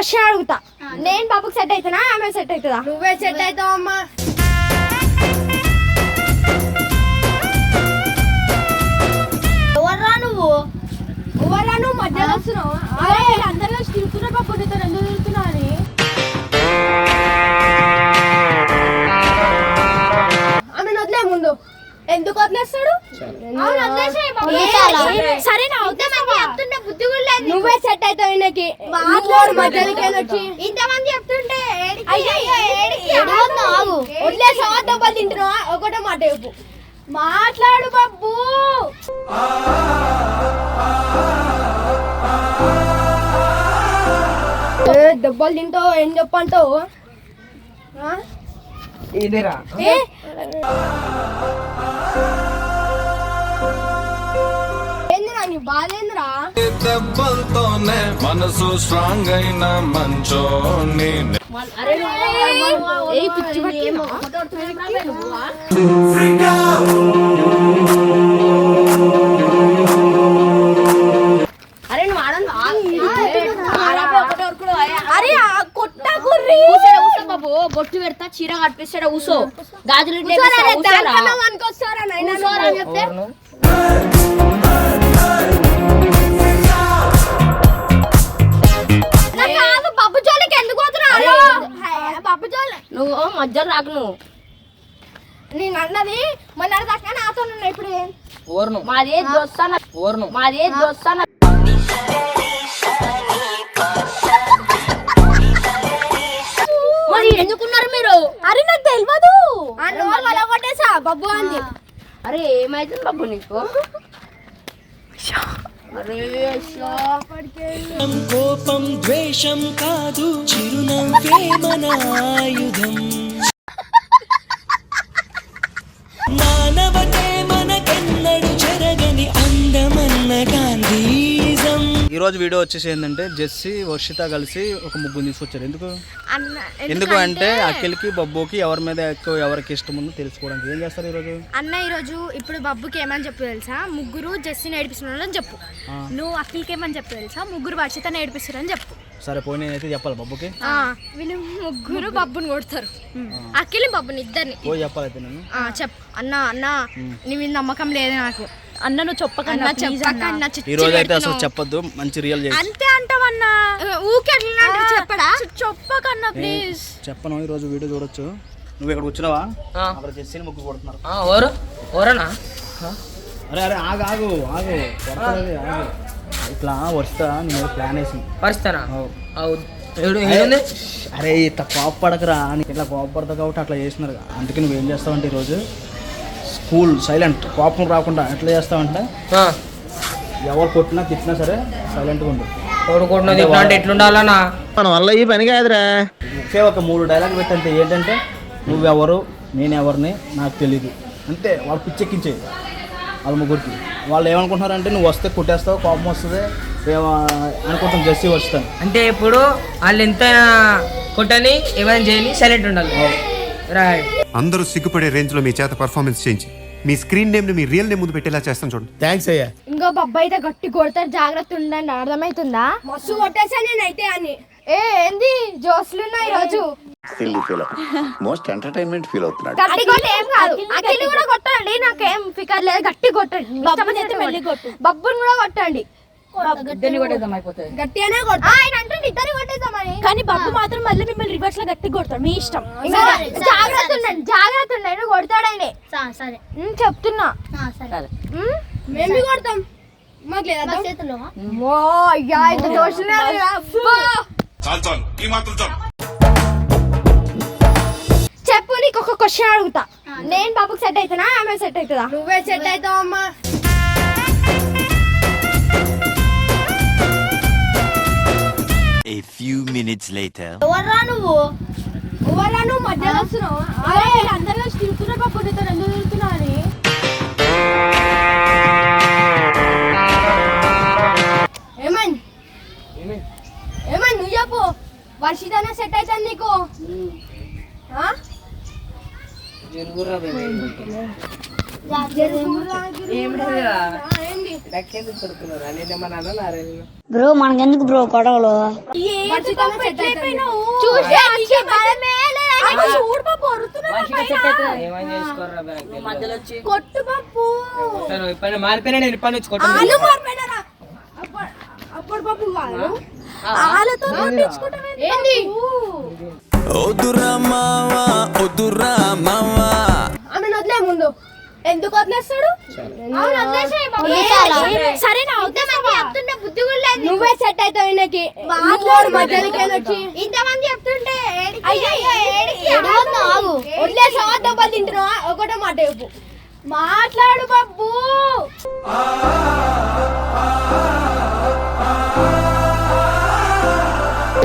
Question అడుగుతా. నేను బాబుకి సెట్ అవుతానా ఆమె సెట్ అవుతుందా నువ్వే సెట్ అవుతావు అమ్మా. ఎవర్రా నువ్వు? ఎవరా నువ్వు? మధ్యలో వస్తున్నావు? అరే అందరూ తిరుగుతున్నా బాబు నీతో ఎందుకు తిరుగుతున్నావు అని. ఆమె వదిలే ముందు. ఎందుకు వదిలేస్తాడు? అవును, వదిలేసేయ్ బాబు. వదిలేసాలా? ఏ, సరే. నా ఇంతమంది చెప్తుంటే నువ్వే సెట్ అవుతావు ఈయనకి. మాట్లాడు మధ్యలోకి వచ్చి ఇంతమంది చెప్తుంటే దెబ్బలు తింటున్నావా? ఒకటే మాట చెప్పు. మాట్లాడు బాబు. ఏ, దెబ్బలు తింటావు? ఏం చెప్పంటావు? ఆ? ఇదిరా ఏ? ఏందిరా నీ బాధ దెబ్బలతోనే మనసు స్ట్రాంగ్ అయిన మంచోని బొట్టు పెడతా చీర కట్టిస్తాడా ఊసో గాజులు ఇట్లా కూర్చోరా, నువ్వు మధ్యలో రాకు నువ్వు. నేను అన్నది మొన్న దాకా నాతో ఉన్నా ఇప్పుడు? ఓర్ను. మాది దోస్తాన ఓర్ను. మాది దోస్తాన మరి ఎందుకున్నారు మీరు? అరే నాకు తెలియదు అలా కొట్టేసా? బబ్బు అంది. అరే ఏమైతుంది బాబు నీకు. కోపం ద్వేషం కాదు చిరునవ్వే మన ఆయుధం. గాంధీజం ఈ రోజు వీడియో వచ్చేసి ఏంటంటే జెస్సీ వర్షిత కలిసి ఒక ముగ్గురు తీసుకొచ్చారు. ఎందుకు? అన్న ఎందుకు అంటే అఖిల్కి బబ్బుకి ఎవరి మీద ఎక్కువ ఎవరికి ఇష్టం ఉందో తెలుసుకోవడానికి. ఏం చేస్తారు ఈరోజు? అన్న ఈరోజు ఇప్పుడు బబ్బుకి ఏమని చెప్పు తెలుసా? ముగ్గురు జెస్సీని ఏడిపిస్తున్నారని చెప్పు. నువ్వు అఖిల్కి ఏమని చెప్పు తెలుసా? ముగ్గురు వర్షితని ఏడిపిస్తున్నారని చెప్పు. సరే పోయి నేనైతే చెప్పాలి బబ్బుకి. వీళ్ళు ముగ్గురు బబ్బుని కొడతారు. అఖిల్ బబ్బుని ఇద్దరిని. పోయి చెప్పాలైతే నేను. చెప్పు. అన్న అన్న నీ మీద నమ్మకం లేదు నాకు. అన్న నువ్వు చెప్పకన్నా అన్న. చెప్పక అన్న చిచ్చి ఈ రోజు అయితే అసలు. చెప్పొద్దు మంచి రియల్ చేసి అంతే అంటావన్నా? ఊకే చెప్పడా? చెప్పకన్నా ప్లీజ్ చెప్పను ఈ రోజు వీడియో చూడొచ్చు. నువ్వు ఇక్కడ కూర్చున్నావా అక్కడ జెస్సీని ముగ్గురు కొడుతున్నారు. ఓరు ఓరనా అరే అరే ఆగు ఆగు ఆగు. కొడతలేదు, ఆగు. ఇట్లా వస్తా నేను ప్లాన్ వేసింది. ఏడుంది? అరే ఇంత కోపపడకరా. నీకు ఇట్లా కోపపడతా కాబట్టి అట్లా చేస్తున్నారు అందుకే నువ్వు ఏం చేస్తావంటే ఈరోజు స్కూల్ సైలెంట్. కోపం రాకుండా ఎట్లా చేస్తావంటే? ఆ, ఎవరు కొట్టినా తిట్టినా సరే సైలెంట్గా ఉండు. కొడుకుంటున్నది ఇట్లా అంటే ఎట్లుండాలనా మన వల్ల ఈ పని కాదురా. ఒకే ఒక మూడు డైలాగ్ పెట్టంతే ఏంటంటే నువ్వెవరు? నేనెవరిని? నాకు తెలీదు. అంతే. వాళ్ళు పిచ్చెక్కించే వాళ్ళ ముగ్గురికి. వాళ్ళు ఏమనుకుంటున్నారంటే నువ్వు వస్తే కొట్టేస్తావు కోపం వస్తుంది. అనుకుంటాం జెస్సీ వస్తాను అంటే ఇప్పుడు వాళ్ళు ఎంత కొట్టని ఏమైనా చేయని సైలెంట్ ఉండాలి. రైట్ అందరూ సిగ్గుపడే రేంజ్లో మీ చేత పర్ఫార్మెన్స్ చేయించి. మీ స్క్రీన్ నేమ్ని మీ రియల్ నేమ్ ముందు పెట్టేలా చేస్తాను చూడండి. థ్యాంక్స్ అయ్యా. ఇంకో బబ్బా అయితే గట్టి కొడతారు జాగ్రత్త ఉండండి అర్థమవుతుందా మస్తు కొట్టేసా నేనైతే అని. ఏ ఏంది? జోస్లున్నా ఈ రోజు. Silly feel most entertainment feel అవుతున్నాడు. గట్టి కొట్టి ఏం కాదు. అఖిల్ని కూడా కొట్టండి నాకేం ఫికర్ లేదు. గట్టి కొట్టండి. బబ్బుని కూడా కొట్టండి. ఆయన కానీ బబ్బు మాత్రం మళ్ళీ మిమ్మల్ని రివర్స్లో గట్టి కొడతాడు మీ ఇష్టం. జాగ్రత్త ఉండండి జాగ్రత్త ఉండండి సరే. ఉమ్, చెప్తున్నా. సరే. ఉమ్, మేము కొడతాం? మాకు లేదా చేతులు ఓ అయ్యా ఇంత దోషున్నారు కదా, అబ్బా. చెప్పు నీకు ఒక క్వశ్చన్ అడుగుతా. నేను బాబుకి సెట్ అవుతానా ఆమె సెట్ అవుతుందా నువ్వే సెట్ అవుతావు అమ్మా A few minutes later. ఎవర్రా నువ్వు? ఎవరా నువ్వు? మధ్యలో వస్తున్నావు. అరే అందరూ తిరుగుతున్నా బాబు నీతో ఎందుకు తిరుగుతున్నావు అని. నువ్వు చెప్పు. వర్షితనే సెట్ అవుతుంది నీకు. ఆ? జరుగురా ఆ, ఏంది బ్రో మనకెందుకు బ్రో గొడవలు మారిపోయినా నేను అప్పుడు- బాబు ఏంది? మావా మావా ఆమె వదిలే ముందు. ఎందుకు వదిలేస్తాడు? సరే చెప్తుంటే బుద్ధి కూడా నువ్వే సెట్ అవుతావు ఈయనకి. వచ్చి ఇంతమంది చెప్తుంటే వదిలేసావా దెబ్బలు తింటున్నావా? ఒకటే మాట చెప్పు. మాట్లాడు బాబు.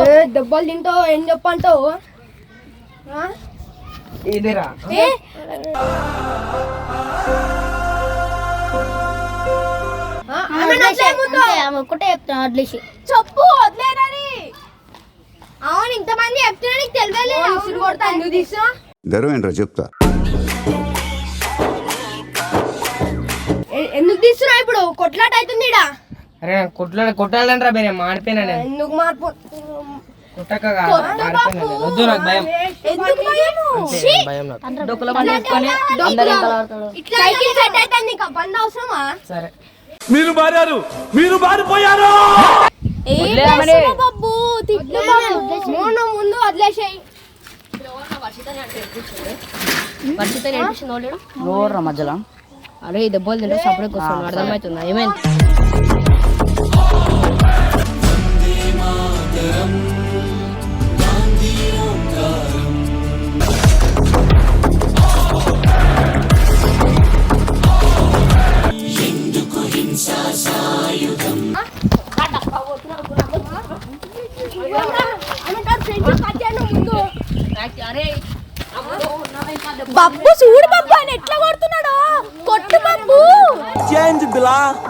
ఏ, దెబ్బలు తింటావు ఏం చెప్పంటావు? ఇదేరా. ఒక్కటే చెప్తాను వదిలేసి. చెప్పు వదిలేనని. అవును ఇంతమంది చెప్తున్నా నీకు తెలియలేదు ఉసురు కొడతా ఎందుకు తీసినా. గర్వేంట్రా చెప్తా? ఎందుకు తీస్తున్నా ఇప్పుడు? కొట్లాట అవుతుంది అరే నాకు కొట్ల కొట్టాలంటారా బే నేను మాడిపోయినా నేను. ఎందుకు మార్పు కొట్టక. వద్దు నాకు భయం! భయం నాకు. సరే. మీరు మారారు. మీరు మారిపోయారు. ముందు వదిలేసాయి. వర్షిత నేర్పించింది మధ్యలో. అరే దెబ్బలు తింటే సపరేట్ వస్తుంది అర్థమవుతుందా ఏమైంది?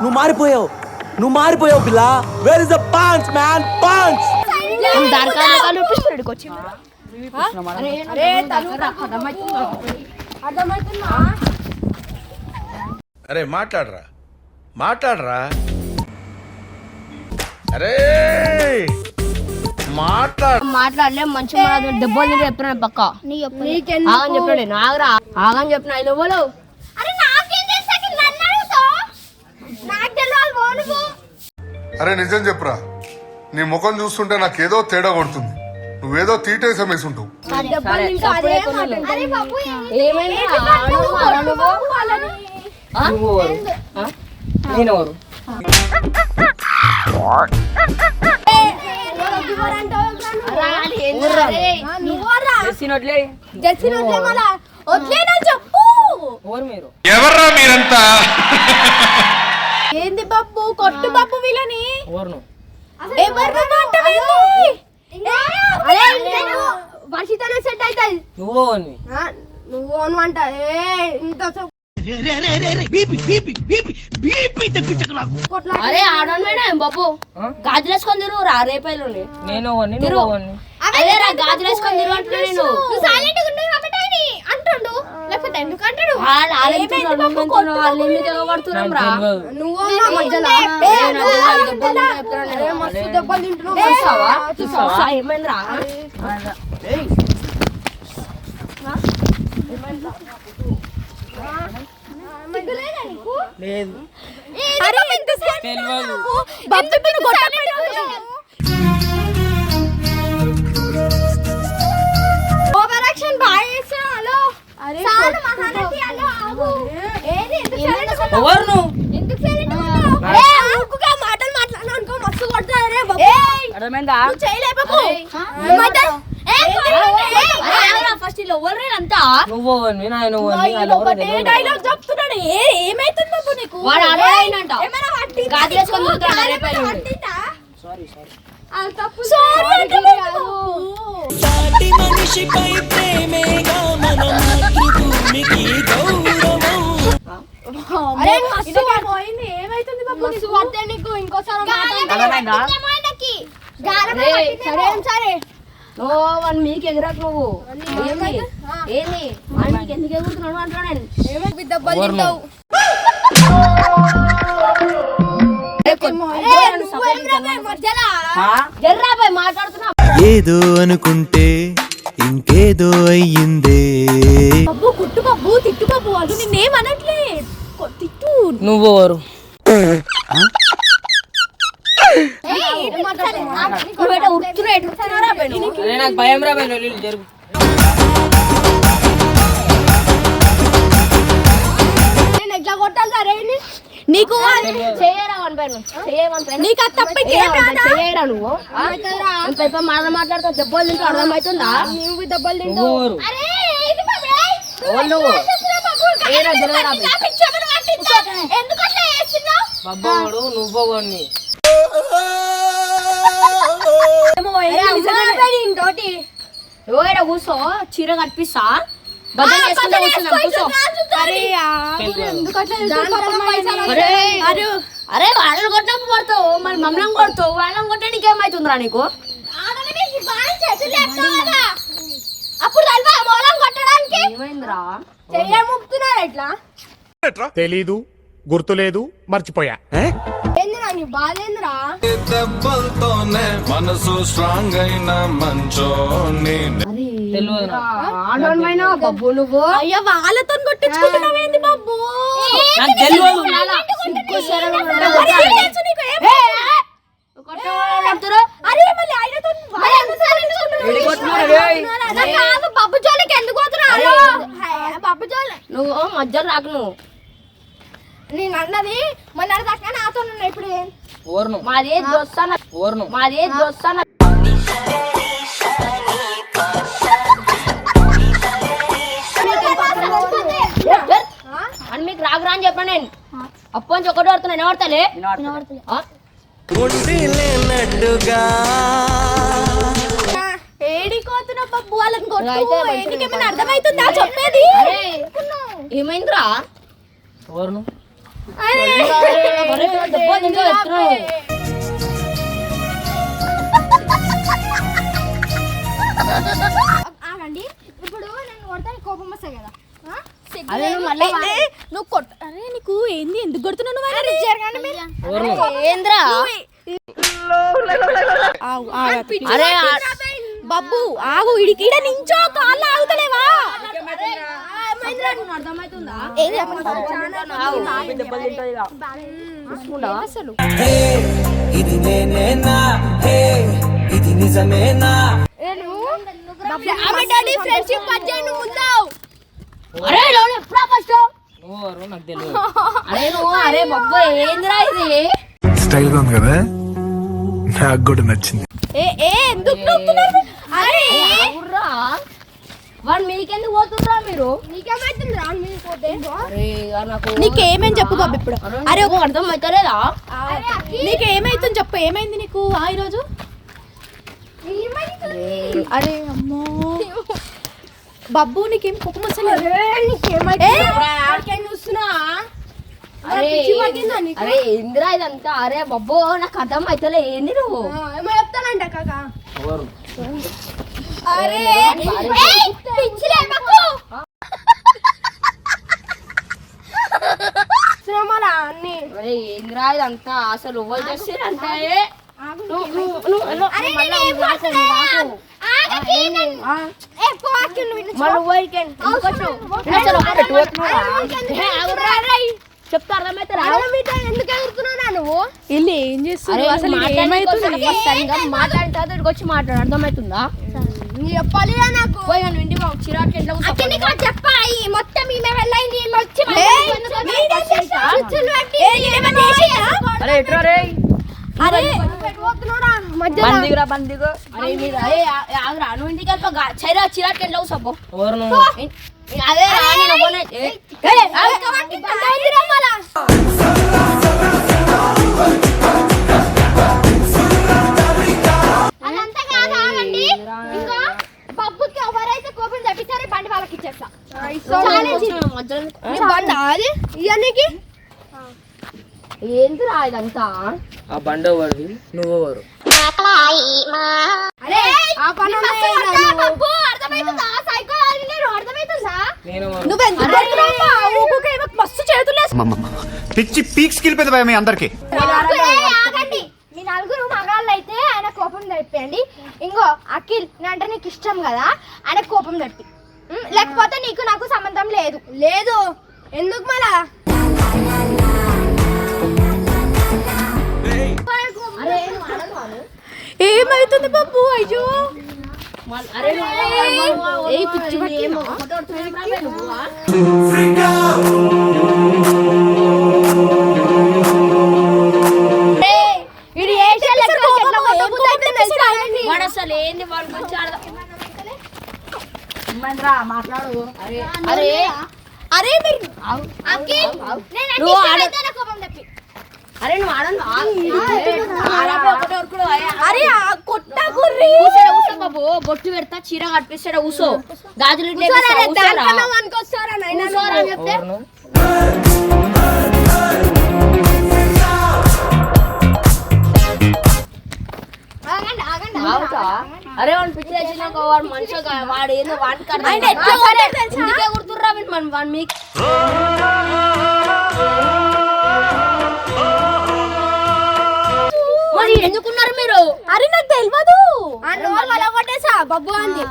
నువ్వు మారిపోయావు. నువ్వు మారిపోయావు బిలా where is the punch man వచ్చి అరే మాట్లాడరా. మాట్లాడరా. అరే! మాట్లాడ మాట్లాడలే మంచి దెబ్బలు చెప్తున్నాడు పక్క. నీకెందుకు? ఆగని చెప్పాడు ఆగరా. ఆగని చెప్పిన ఐదు ఇవ్వలు అరే నాకేం తెలుసా నన్ను అడుగుతావు నాకు తెలియాలి పో నువ్వు అరే నిజం చెప్పురా. నీ ముఖం చూస్తుంటే నాకేదో తేడా కొడుతుంది. నువ్వేదో తీటేసం వేసుంటావు. ఎవర్రా మీరంతా? ఏంది బాబు కొట్టు బాబు వీళ్ళని. ఎవరు నువ్వు ఎవరు మాట వర్షితనే సెట్ అవుతుంది నువ్వు? నువ్వు అంట. ఏ ఇంత. అరే ఆడోన్ బాబు? ఆ? గాజులు వేసుకొని తిరుగు రా రేపైలు నేను ఎవరిని తిరు. నువ్వు ఎవరిని అదే రా గాజులు వేసుకొని తిరుగు అంటున్నా నేను సైలెంట్ ఉన్నావు కాబట్టి ఆయన అంటుండు లేకపోతే ఎందుకు అంటాడు వాళ్ళు ఏమైంది బాబు? కొట్టు వాళ్ళు బాబు? ఎందుకు ఎగబడుతున్నాం రా. నువ్వు నా మధ్యలో మస్తు దెబ్బలు తింటున్నావు. చూసావా చూసావా? ఏమైందిరా సిగ్గులేదా నీకు? లేదు అరే, తెలియదు. ఓవర్ యాక్షన్ బాగా చేస్తున్నావు, హలో. చాలు, మహానటి, హలో, ఆగు. ఏది, ఎందుకు గా ఉన్నావు? ఎవరు నువ్వు ఎందుకు గా ఉన్నావు? అరే, ఊరుకుగా మాటలు మాట్లాడినావు అనుకో, మస్తు కొడతారు రే బాబు. అర్థమైందా నువ్వు చేయలేపకు. మధ్య- ఏ, ఏ, ఫస్ట్ వీళ్ళు ఎవరు అంతా నువ్వు ఎవరిని నా నువ్వు ఎవరిని ఈయన వాళ్ళు ఎవరో ఒకటే తెలియదు. డైలాగ్ చెప్తున్నాడు ఏ ఏమైతుంది బాబు నీకు వాడు ఆడవాడైనంట. ఏమైనా నీకు? తిరుగుతాడు గాలి రేపటి ఏమైనా నుండి. పట్టిందా? అది తప్పు. Sorry అంటే. సాటి మనిషిపై ప్రేమేగా మన మాతృభూమికి గౌరవం అరే మస్తు పోయింది ఏమైతుంది బాబు మస్తు పడితే నీకు ఇంకోసారి. సరే ఏం సరే నువ్వు వన్ మీకు ఎగరాకు నువ్వు ఏంది? ఏంది? వాడు నీకు ఎందుకు ఎగురుతున్నాడు అంటున్నా నేను. ఏమైంది దెబ్బలు ఎవరు తింటావు? జర్రాబాయ్ మాట్లాడుతున్నా ఏదో అనుకుంటే ఇంకేదో అయ్యిందే. బబ్బు కుట్టు తిట్టు అది నిన్నేం అనట్లే. తిట్టు. నువ్వు ఎవరు నువ్వేట ఉరుకుతున్నా ఎటు ఉరుకుతున్నారా బే నువ్వు? అరే నాకు భయం రా జరుగు నీకు నీకు అది తప్ప చేయరా నువ్వు ఆ? అంత మాట మాట్లాడుతా దెబ్బలు తింటూ అర్థమవుతుందా నువ్వు దెబ్బలు నువ్వు నువ్వు? కూర్చో చీర వేసుకుంటే కూర్చున్నాం కూర్చో. అరే వాళ్ళని కొట్టినప్పుడు కొడతావు. మరి మమ్మల్ని కొడతావు. వాళ్ళని కొట్టడానికి ఏమవుతుందిరా నీకు. అప్పుడు కొట్టడానికి. ఏమైందిరా? చెయ్య ముక్తున్నారు ఎట్లా తెలీదు. గుర్తులేదు మర్చిపోయా. ఏందిరా నీ బాధ ఏందిరా? దెబ్బలతోనే మనసు స్ట్రాంగ్ అయిన మంచోని తెలియదు ఆడవైనా బబ్బు నువ్వు? అయ్యో వాళ్ళతో కొట్టించుకుంటున్నావేంది బాబు? నాకు తెలియదు సిగ్గు శరం మరి ఉండదు. ఏం తెలుసు నీకు? ఏం కొట్టేవాళ్ళు అంటారు. అరే మళ్ళీ ఆయనతో వాళ్ళు ఎందుకు కొట్టుకుంటున్నారు? అలా కాదు, పప్పు జోలికి ఎందుకు పోతున్నారు పప్పు జోలి నువ్వు మధ్యలో రాకు నువ్వు. నేను అన్నది మొన్న దాకా నాతో ఉన్నా ఇప్పుడు. ఏం? ఓర్ను. మాది దోస్తాన ఓర్ను. మాది దోస్తాన అని మీకు రాకు రా అని చెప్పాను నేను. అప్పటి నుంచి ఒకటి పడుతున్నా? ఉండి లేనట్టుగా ఏడికోతున్నా పప్పు వాళ్ళని కొట్టు. నీకేమైనా అర్థమవుతుందా చెప్పేది? ఏమైందిరా? ఓర్ను. ఆగండి. ఇప్పుడు నేను కొడతాను కోపం వస్తాయి కదా. నువ్వు మళ్ళా నువ్వు కొట్ట అరే నీకు ఏంది? ఎందుకు కొడుతున్నావు నువ్వు అరే జరగండి ఏంద్రా. అరే బబ్బు ఆగు ఇడికి నించో కాళ్ళు ఆగుతలేవా? అసలు ఇది నేనేనా ఇది నిజమేనా ఫ్రెండ్షిప్ కట్ చేయండి ముందావు అరే ఫస్ట్ నాకు తెలియదు అరే నువ్వు అరే బొబ్బు ఏందిరా ఇది స్టైల్గా ఉంది కదా? నాకు కూడా నచ్చింది. ఏ ఏ ఎందుకు అరే వాడు మీకెందుకు పోతుండ్రా మీరు? నీకేమైతుంది రా మీరు పోతే అరే ఇక నాకు నీకేమేం చెప్పు బాబు ఇప్పుడు. అరే ఒక అర్థం అవుతలేదా నీకేమైతుంది చెప్పు ఏమైంది నీకు ఆ ఈరోజు? అరే. అమ్మో. బబ్బు నీకేం కోపం వస్తలేదు చూస్తున్నా? అరే నీకు? అరే ఏందిరా ఇదంతా? అరే బొబ్బో నాకు అర్థం అవుతలే ఏంది నువ్వు? ఏమో చెప్తానంట కాక. అరే శ్రమలా అన్ని. అరే ఎవరు. ఏ? లేదు. అసలు ఒక్కటి అరే, పోతున్నావా? అరే, ఊరికే ఏ, ఆగురా, అరే. చెప్తా అర్థమైతే రా అరే, మీతో ఎందుకు ఎగురుతున్నావురా నువ్వు? వీళ్ళు ఏం చేస్తారు అరే అసలు ఏమైతుంది? వచ్చి మాట్లాడు అర్థమవుతుందా? నీ చెప్పాలిరా నాకు. పోయి ఇంటి చిరాకు ఎట్లా మొత్తం ఈమె వచ్చి? అరే ఎట్రా రే? అరే బందిగురా బందిగు అరే మీరు అరే ఆగురా నువ్వు ఇంటికి వెళ్ళిపో చైరా చిరాకు ఎట్లా కూర్చోపో ఓర్ను అదే నువ్వు కొడుతున్నావు? ఊరుకోకే, ఈమెకు మస్తు చేతులు వేసి- పిచ్చి పీక్స్ కిలిపోయింది భయ అందరికి. అరే అరే మీరు అఖిల్ నేను అంటే నువ్వు ఇష్టం ఆడ- అయితే నా కోపం తెప్పి అరే నువ్వు ఆడను అరే ఆ కొట్ట గుర్రి బాబు బొట్టు పెడతా చీర కట్టిస్తాడు ఊసో గాజులు ఇట్లా కూర్చోరా, వేపిస్తా, ఊసోరా. దానికన్నా వానికొస్తారా నాయనా ఊసోరా అని చెప్తే నువ్వు? ఆగండి ఆగండి ఆగుతా? అరే వాడు పిచ్చి తెచ్చినాక వాడు మనిషిగా వాడు ఏందో? అందుకే గుర్తుర్రా వీడు మన వాడు మీకు మరి ఎందుకున్నారు మీరు? అరే నాకు తెలియదు అలా కొట్టేసా? బబ్బు అంది.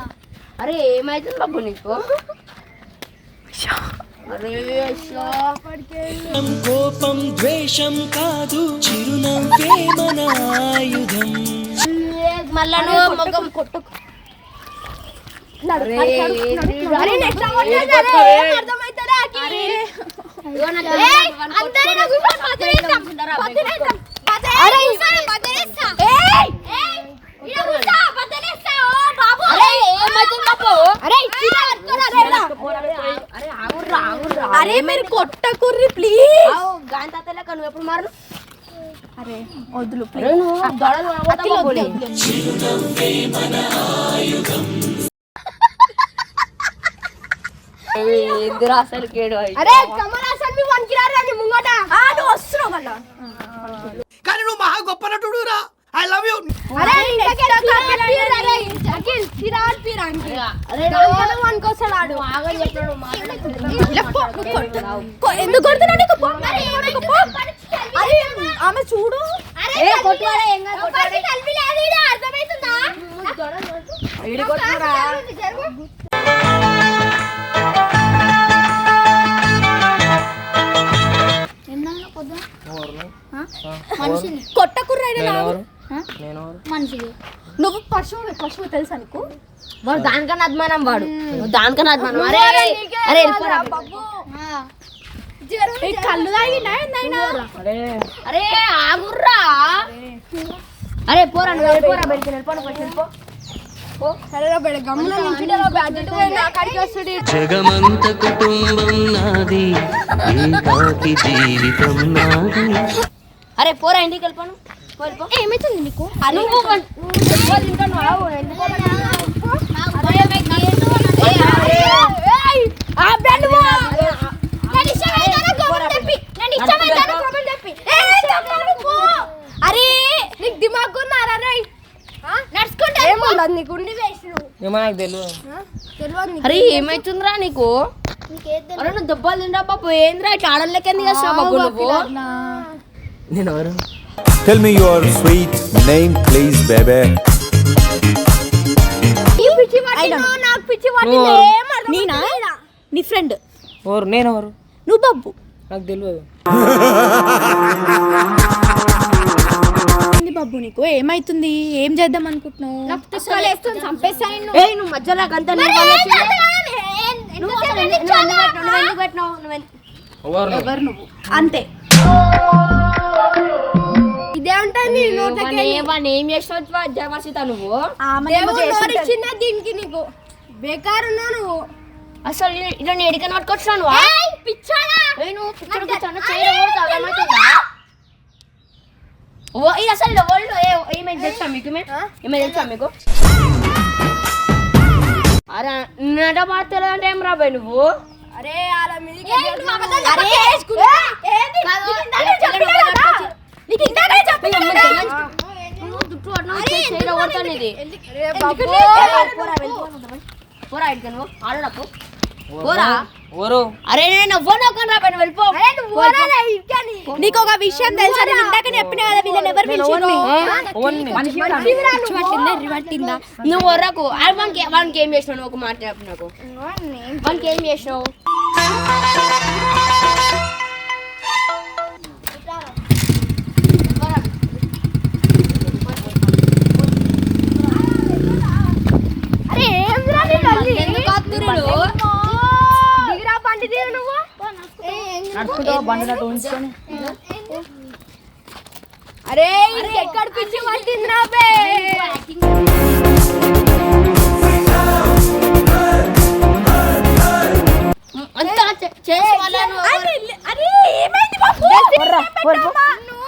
అరే ఏమైతుంది బాబు నీకు. కోపం ద్వేషం కాదు చిరునవ్వే మన ఆయుధం. మళ్ళా నువ్వు మొగం కొట్టు అరే, మీరు కొట్టకుర్రి ప్లీజ్ గాని తాత నువ్వు ఎప్పుడు మారు అరే వద్దులు అసలు కేడు. అరే కమల్ హాసన్ మీ ముంగట? వస్తున్నావు మళ్ళా. కానీ నువ్వు మహా గొప్ప నటుడు రా ఐ లవ్ యూ అరే అఖిల్ పీరానికి అరే దానికన్నా ఆడు. కొట్టు. కొ- ఎందుకు కొడుతున్నావు నీకు? పో. నీకు పో. అరే ఆమె చూడు. ఏ, కొట్టువారా, ఏం కాదు, కొట్టువారా. అర్థమవుతుందా ఈడు కొట్టురా. కొట్టకుర్రైనా నేను? నువ్వు పశువు పశువు తెలుసా నీకు? వాడు దానికన్నా అభిమానం వాడు. నువ్వు దానికన్నా అభిమానం అరే అరే కళ్ళు అరే. అరే ఆగుర్రా. అరే పోరా నువ్వు వెళ్ళిపోరా బయటికి వెళ్ళిపో నువ్వు ఫస్ట్ వెళ్ళిపో. సరే రా బెడ. గమ్మున నిల్చుంటారా బ్యాడ్జెట్ పోయినా అక్కడికి వస్తుంది జగమంత కుటుంబం నాది జీవితం నాది. అరే పోరా ఇంటికి వెళ్ళిపోను. ఏమైతుంది నీకు అరే. నాకు దిమాగ్ ఉన్నారా నడుచుకుంటా నీకు అరే ఏమైతుందిరా నీకు అరే నువ్వు దెబ్బలు బాబు ఏంద్రా ఇట్లా ఆడలేక ఎందుకు చేస్తావు బాబు నువ్వు నేను ఎవరు Tell me your sweet name, please, baby. ఈ పిచ్చి పట్టిన నాకు పిచ్చి పట్టింది ఏం అర్థం నేనా? నీ ఫ్రెండ్ ఎవరు నేను ఎవరు? నువ్వు బాబు నాకు తెలియదు బాబు నీకు? ఏమైతుంది? ఏం చేద్దాం అనుకుంటున్నావు? నువ్వు మధ్యలో అంతా? ఎవరు నువ్వు? అంతే. వాడిని ఏం- చేసినావు నువ్వు. నోరిచ్చిందా దీనికి నీకు? బేకారు నువ్వు. అసలు ఇలా- నేను ఎడికని అర్థమవుతుందా? ఓ ఇది అసలు వరల్డ్ ఏమైనా తెలుసా మీకు తెలుసా మీకు? అరే నట అంటే ఏం రాబాయ్ నువ్వు? అరే అలా ఏంది? నీకు చెప్పినా జుట్టు చేయి-. పోరా నువ్వు. ఆడడప్పు పోరా అరే నేను పైన వెళ్ళిపో. ఒక విషయం తెలుసా? నేను ఇందాక చెప్పిన కదా వీళ్ళని ఎవరు పట్టిందా నువ్వు వరకు అది వానికి వానికి ఏం చేసినావు? ఒక మాట నాకు. వానికి ఏం చేసినావు అరే ఏం రా నీ తల్లి? ఎందుకు ఆపుతుర్రు? దిగిరా బండి దిగు నువ్వు అరే ఎక్కడ పిచ్చి పట్టింది నా బే అంతా అరే ఏమైంది బాబు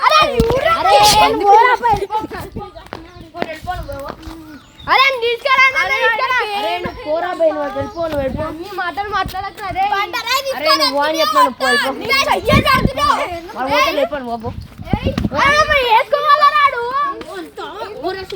అరే ఊరా అరే పోరా అరే తీసుకురా అరే నువ్వు అటు వెళ్ళిపో మాటలు మాట్లాడక అరే. అరే నువ్వు అని పోతే. వేసుకోవాలన్నాడు ఊరేసి